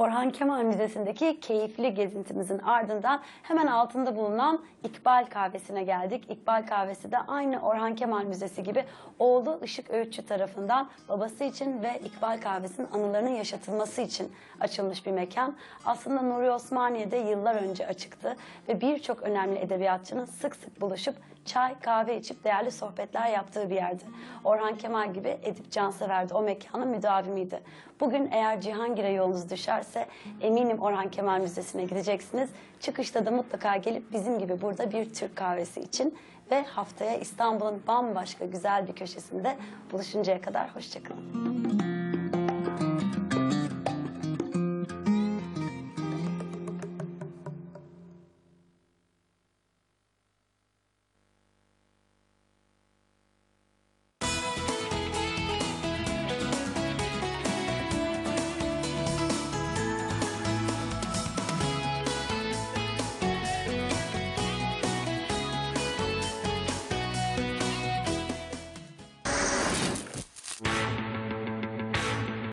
Orhan Kemal Müzesi'ndeki keyifli gezintimizin ardından hemen altında bulunan İkbal Kahvesi'ne geldik. İkbal Kahvesi de aynı Orhan Kemal Müzesi gibi oğlu Işık Öğütçü tarafından babası için ve İkbal Kahvesi'nin anılarının yaşatılması için açılmış bir mekan. Aslında Nuri Osmaniye'de yıllar önce açıktı ve birçok önemli edebiyatçının sık sık buluşup çay, kahve içip değerli sohbetler yaptığı bir yerdi. Orhan Kemal gibi Edip Cansever de o mekanın müdavimiydi. Bugün eğer Cihangir'e yolunuz düşerse eminim Orhan Kemal Müzesi'ne gideceksiniz. Çıkışta da mutlaka gelip bizim gibi burada bir Türk kahvesi için ve haftaya İstanbul'un bambaşka güzel bir köşesinde buluşuncaya kadar hoşçakalın.